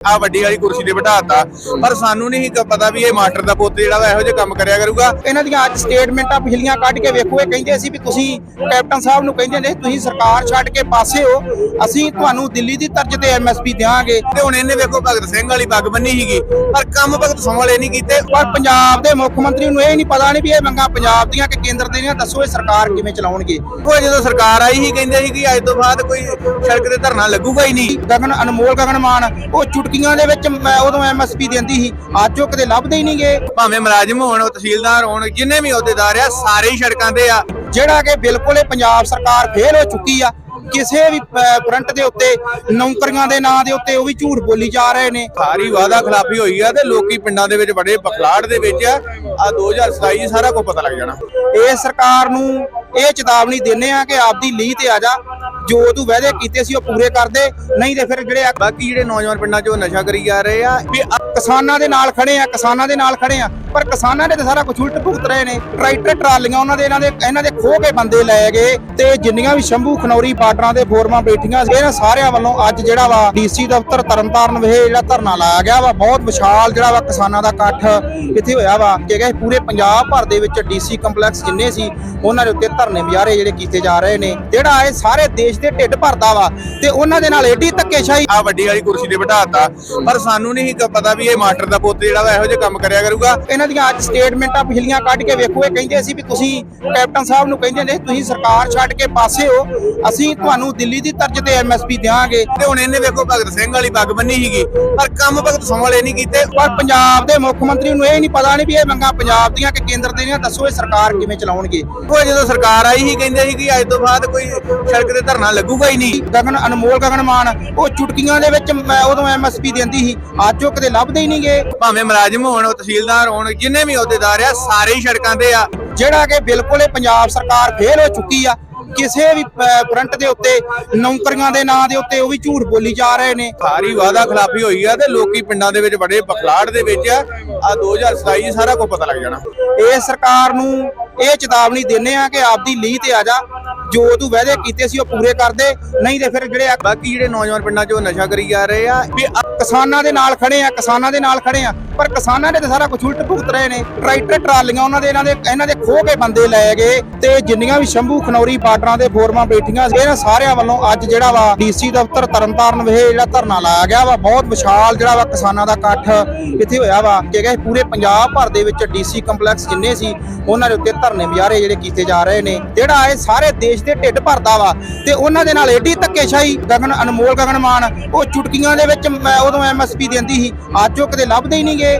ਆ ਵੱਡੀ ਵਾਲੀ ਕੁਰਸੀ ਤੇ ਬਿਠਾਤਾ। ਪਰ ਸਾਨੂੰ ਨਹੀਂ ਪਤਾ ਵੀ ਇਹ ਮਾਸਟਰ ਦਾ ਪੁੱਤ ਜਿਹੜਾ ਵਾ ਇਹੋ ਜਿਹੇ ਕੰਮ ਕਰਿਆ ਕਰੂਗਾ। ਇਹਨਾਂ ਦੀਆਂ ਅੱਜ ਸਟੇਟਮੈਂਟਾਂ ਪਿਛਲੀਆਂ ਕੱਢ ਕੇ ਵੇਖੋ, ਇਹ ਕਹਿੰਦੇ ਸੀ ਵੀ ਤੁਸੀਂ ਕੈਪਟਨ ਸਾਹਿਬ ਨੂੰ ਕਹਿੰਦੇ ਨੇ, ਤੁਸੀਂ ਸਰਕਾਰ ਛੱਡ ਕੇ ਪਾਸੇ ਹੋ। ਅਸੀਂ ਤੁਹਾਨੂੰ ਦਿੱਲੀ ਦੀ ਤਰਜ਼ ਤੇ ਐਮਐਸਪੀ ਦੇਵਾਂਗੇ ਤੇ ਹੁਣ ਇਹਨੇ ਵੇਖੋ ਭਗਤ ਸਿੰਘ ਵਾਲੀ ਪੱਗ ਬੰਨੀ ਸੀਗੀ। ਪਰ ਕੰਮ ਭਗਤ ਸਿੰਘ ਵਾਲੇ ਨਹੀਂ ਕੀਤੇ। ਪਰ ਪੰਜਾਬ ਦੇ ਮੁੱਖ ਮੰਤਰੀ ਨੂੰ ਇਹ ਨਹੀਂ ਪਤਾ ਨਹੀਂ ਵੀ ਇਹ ਮੰਗਾਂ ਪੰਜਾਬ ਦੀਆਂ ਕਿ ਕੇਂਦਰ ਦੀਆਂ ਦੱਸੋ ਇਹ ਸਰਕਾਰ ਕਿਵੇਂ ਚਲਾਉਣਗੇ। ਉਹ ਜਦੋਂ ਸਰਕਾਰ ਆਈ ਸੀ, ਕਹਿੰਦੇ ਸੀ ਕਿ ਅੱਜ ਤੋਂ ਬਾਅਦ ਕੋਈ ਸੜਕ ਤੇ ਧਰਨਾ ਲੱਗੂਗਾ ਹੀ ਨਹੀਂ। ਗਗਨ ਅਨਮੋਲ, ਗਗਨ ਮਾਨ, ਉਹ ਚੁਟਕੀਆਂ ਦੇ ਵਿੱਚ ਮੈਂ ਉਦੋਂ ਐਮਐਸਪੀ ਦਿੰਦੀ ਸੀ ਅੱਜ ਉਹ ਕਦੇ ਲੱਭਦੇ ਹੀ ਨਹੀਂਗੇ। ਭਾਵੇਂ ਮੁਲਾਜ਼ਮ ਹੋਣ ਤਹਿਸੀਲਦਾਰ ਹੋਣ ਜਿੰਨੇ ਵੀ ਅਹੁਦੇਦਾਰ ਆ ਸਾਰੇ ਹੀ ਸੜਕਾਂ ਤੇ ਆ। ਜਿਹੜਾ ਕਿ ਬਿਲਕੁਲ ਇਹ ਪੰਜਾਬ ਸਰਕਾਰ ਫੇਲ ਹੋ ਚੁੱਕੀ ਆ ਕਿਸੇ ਵੀ ਫਰੰਟ ਦੇ ਉੱਤੇ ਨੌਕਰੀਆਂ ਦੇ ਨਾਂ ਦੇ ਉੱਤੇ ਉਹ ਵੀ ਝੂਠ ਬੋਲੀ ਜਾ ਰਹੇ ਨੇ। ਸਾਰੀ ਵਾਅਦਾ ਖਿਲਾਫੀ ਹੋਈ ਆ ਤੇ ਲੋਕੀ ਪਿੰਡਾਂ ਦੇ ਵਿੱਚ ਬੜੇ ਬਖਲਾੜ ਦੇ ਵਿੱਚ ਆ। ਆ 2027 ਸਾਰਾ ਕੁਝ ਪਤਾ ਲੱਗ ਜਾਣਾ। ਇਹ ਸਰਕਾਰ ਨੂੰ ਇਹ ਚੇਤਾਵਨੀ ਦਿੰਨੇ ਆ ਕਿ ਆਪਦੀ ਲੀਹ ਤੇ ਆ ਜਾ। ਜੋ ਤੂੰ ਵਾਅਦੇ ਕੀਤੇ ਸੀ ਉਹ ਪੂਰੇ ਕਰ ਦੇ ਨਹੀਂ ਤੇ ਫਿਰ ਜਿਹੜੇ ਬਾਕੀ ਜਿਹੜੇ ਨੌਜਵਾਨ ਪਿੰਡਾਂ 'ਚ ਉਹ ਨਸ਼ਾ ਕਰੀ ਜਾ ਰਹੇ ਆ। ਵੀ ਕਿਸਾਨਾਂ ਦੇ ਨਾਲ ਖੜੇ ਆ ਕਿਸਾਨਾਂ ਦੇ ਨਾਲ ਖੜੇ ਆ। ਪਰ ਕਿਸਾਨਾਂ ਨੇ ਤਾਂ ਸਾਰਾ ਕੁਝ ਉਲਟ ਭੁਗਤ ਰਹੇ ਨੇ। ਟਰੈਕਟਰ ਟਰਾਲੀਆਂ ਉਹਨਾਂ ਦੇ ਇਹਨਾਂ ਦੇ ਇਹਨਾਂ ਦੇ ਖੋਹ ਕੇ ਬੰਦੇ ਲੈ ਗਏ ਤੇ ਜਿੰਨੀਆਂ ਵੀ ਸ਼ੰਭੂ ਖਨੌਰੀ ਬਾਰਡਰਾਂ ਦੇ ਫੋਰਮਾਂ ਬੈਠੀਆਂ ਸੀ ਇਹਨਾਂ ਸਾਰਿਆਂ ਵੱਲੋਂ ਅੱਜ ਜਿਹੜਾ ਵਾ ਡੀਸੀ ਦਫ਼ਤਰ ਤਰਨਤਾਰਨ ਵਿਖੇ ਜਿਹੜਾ ਧਰਨਾ ਲਾਇਆ ਗਿਆ ਵਾ। ਬਹੁਤ ਵਿਸ਼ਾਲ ਜਿਹੜਾ ਵਾ ਕਿਸਾਨਾਂ ਦਾ ਇਕੱਠ ਇੱਥੇ ਹੋਇਆ ਵਾ। ਕਿ ਕਿ ਪੂਰੇ ਪੰਜਾਬ ਭਰ ਦੇ ਵਿੱਚ ਡੀਸੀ ਕੰਪਲੈਕਸ ਜਿੰਨੇ ਸੀ ਉਹਨਾਂ ਦੇ ਉੱਤੇ ਧਰਨੇ ਮੁਜ਼ਾਹਰੇ ਜਿਹੜੇ ਕੀਤੇ ਜਾ ਰਹੇ ਨੇ। ਜਿਹੜਾ ਇਹ ਸਾਰੇ ਦੇਸ਼ ਦੇ ਢਿੱਡ ਭਰਦਾ ਵਾ ਤੇ ਉਹਨਾਂ ਦੇ ਨਾਲ ਏਡੀ ਧੱਕੇਸ਼ਾਹੀ ਆ ਵੱਡੀ ਵਾਲੀ ਕੁਰਸੀ ਤੇ ਬਿਠਾਤਾ ਪਰ ਸਾਨੂੰ ਨਹੀਂ ਪਤਾ ਵੀ ਇਹ ਮਾਸਟਰ ਦਾ ਪੁੱਤ ਜਿਹੜਾ ਵਾ ਇਹੋ ਜਿਹੇ ਕੰਮ ਕਰਿਆ ਕਰੂਗਾ। ਇਹਨਾਂ ਦੀਆਂ ਅੱਜ ਸਟੇਟਮੈਂਟਾਂ ਪਿਛਲੀਆਂ ਕੱਢ ਕੇ ਵੇਖੋ ਇਹ ਕਹਿੰਦੇ ਸੀ ਵੀ ਤੁਸੀਂ ਕੈਪਟਨ ਸਾਹਿਬ ਨੂੰ ਕਹਿੰਦੇ ਨੇ ਤੁਸੀਂ ਸਰਕਾਰ ਛੱਡ ਕੇ ਪਾਸੇ ਹੋ ਅਸੀਂ ਤੁਹਾਨੂੰ ਦਿੱਲੀ ਦੀ ਤਰਜ਼ ਤੇ ਐਮਐਸਪੀ ਦੇਵਾਂਗੇ ਤੇ ਹੁਣ ਇਹਨੇ ਵੇਖੋ ਭਗਤ ਸਿੰਘ ਵਾਲੀ ਪੱਗ ਬੰਨੀ ਸੀਗੀ ਪਰ ਕੰਮ ਭਗਤ ਸਿੰਘ ਵਾਲੇ ਨਹੀਂ ਕੀਤੇ। ਪਰ ਪੰਜਾਬ ਦੇ ਮੁੱਖ ਮੰਤਰੀ ਨੂੰ ਇਹ ਨਹੀਂ ਪਤਾ ਨਹੀਂ ਵੀ ਇਹ ਮੰਗਾਂ ਪੰਜਾਬ ਦੀਆਂ ਕਿ ਕੇਂਦਰ ਦੀਆਂ ਦੱਸੋ ਇਹ ਸਰਕਾਰ ਕਿਵੇਂ ਚਲਾਉਣਗੇ। ਉਹ ਜਦੋਂ ਸਰਕਾਰ ਆਈ ਸੀ ਕਹਿੰਦੇ ਸੀ ਕਿ ਅੱਜ ਤੋਂ ਬਾਅਦ ਕੋਈ ਸੜਕ ਤੇ ਧਰਨਾ ਲੱਗੂਗਾ ਹੀ ਨਹੀਂ। ਗਗਨ ਅਨਮੋਲ ਗਗਨ ਮਾਨ ਉਹ ਚੁਟਕੀਆਂ ਦੇ ਵਿੱਚ ਮੈਂ ਉਦੋਂ ਐਮਐਸਪੀ ਦਿੰਦੀ ਸੀ ਅੱਜ ਉਹ ਕਦੇ ਲੱਭਦੇ ਹੀ ਨਹੀਂਗੇ ਭਾਵੇਂ ਮੁਲਾਜ਼ਮ ਹੋਣ ਤਹਿਸੀਲਦਾਰ ਹੋਣ ਜਿੰਨੇ ਵੀ ਅਹੁਦੇਦਾਰ ਆ ਸਾਰੇ ਹੀ ਸੜਕਾਂ ਤੇ ਆ। ਜਿਹੜਾ ਕਿ ਬਿਲਕੁਲ ਇਹ ਪੰਜਾਬ ਸਰਕਾਰ ਫੇਲ ਹੋ ਚੁੱਕੀ ਆ ਕਿਸੇ ਵੀ ਫਰੰਟ ਦੇ ਉੱਤੇ ਨੌਕਰੀਆਂ ਦੇ ਨਾਂ ਦੇ ਉੱਤੇ ਉਹ ਵੀ ਝੂਠ ਬੋਲੀ ਜਾ ਰਹੇ ਨੇ। ਸਾਰੀ ਵਾਅਦਾ ਖਿਲਾਫੀ ਹੋਈ ਆ ਤੇ ਲੋਕੀ ਪਿੰਡਾਂ ਦੇ ਵਿੱਚ ਬੜੇ ਬਖਲਾੜ ਦੇ ਵਿੱਚ ਆ। ਆ 2027 ਸਾਰਾ ਕੁਝ ਪਤਾ ਲੱਗ ਜਾਣਾ। ਇਹ ਸਰਕਾਰ ਨੂੰ ਇਹ ਚੇਤਾਵਨੀ ਦਿੰਨੇ ਆ ਕਿ ਆਪਦੀ ਲੀਹ ਤੇ ਆ ਜਾ। ਜੋ ਤੂੰ ਵਾਅਦੇ ਕੀਤੇ ਸੀ ਉਹ ਪੂਰੇ ਕਰ ਦੇ ਨਹੀਂ ਤੇ ਫਿਰ ਜਿਹੜੇ ਬਾਕੀ ਜਿਹੜੇ ਨੌਜਵਾਨ ਪਿੰਡਾਂ 'ਚ ਨਸ਼ਾ ਕਰੀ ਜਾ ਰਹੇ ਆ ਵੀ ਆ ਕਿਸਾਨਾਂ ਦੇ ਨਾਲ ਖੜੇ ਆ, ਕਿਸਾਨਾਂ ਦੇ ਨਾਲ ਖੜੇ ਆ। ਪਰ ਕਿਸਾਨਾਂ ਨੇ ਤਾਂ ਸਾਰਾ ਕੁਝ ਉਲਟ ਭੁਗਤ ਰਹੇ ਨੇ। ਟਰੈਕਟਰ, ਟਰਾਲੀਆਂ, ਉਹਨਾਂ ਦੇ, ਇਹਨਾਂ ਦੇ ਇਹਨਾਂ ਦੇ ਖੋਹ ਕੇ ਬੰਦੇ ਲੈ ਗਏ ਤੇ ਜਿੰਨੀਆਂ ਵੀ ਸ਼ੰਭੂ, ਖਨੌਰੀ ਬਾਰਡਰਾਂ ਦੇ ਫੋਰਮਾਂ ਬੈਠੀਆਂ ਇਹਨਾਂ ਸਾਰਿਆਂ ਵੱਲੋਂ ਅੱਜ ਜਿਹੜਾ ਵਾ ਡੀਸੀ ਦਫ਼ਤਰ ਤਰਨਤਾਰਨ ਵਿਖੇ ਜਿਹੜਾ ਧਰਨਾ ਲਾਇਆ ਗਿਆ ਵਾ। ਬਹੁਤ ਵਿਸ਼ਾਲ ਜਿਹੜਾ ਵਾ ਕਿਸਾਨਾਂ ਦਾ ਇਕੱਠ ਇੱਥੇ ਹੋਇਆ ਵਾ। ਕਿ ਕਿ ਪੂਰੇ ਪੰਜਾਬ ਭਰ ਦੇ ਵਿੱਚ ਡੀਸੀ ਕੰਪਲੈਕਸ ਜਿੰਨੇ ਸੀ, ਉਹਨਾਂ ਦੇ ਉੱਤੇ ਧਰਨੇ ਮੁਜ਼ਾਹਰੇ ਜਿਹੜੇ ਕੀਤੇ ਜਾ ਰਹੇ ਨੇ। ਜਿਹੜਾ ਇਹ ਸਾਰੇ ਦੇਸ਼ ਦੇ ਢਿੱਡ ਭਰਦਾ ਵਾ ਤੇ ਉਹਨਾਂ ਦੇ ਨਾਲ ਏਡੀ ਧੱਕੇਸ਼ਾਹੀ ਗਗਨ ਅਨਮੋਲ ਗਗਨ ਮਾਨ ਉਹ ਚੁਟਕੀਆਂ ਦੇ ਵਿੱਚ ਉਦੋਂ ਐਮਐਸਪੀ ਦਿੰਦੀ ਸੀ। ਅੱਜ ਉਹ ਕਦੇ ਲੱਭਦੇ ਹੀ ਨਹੀਂਗੇ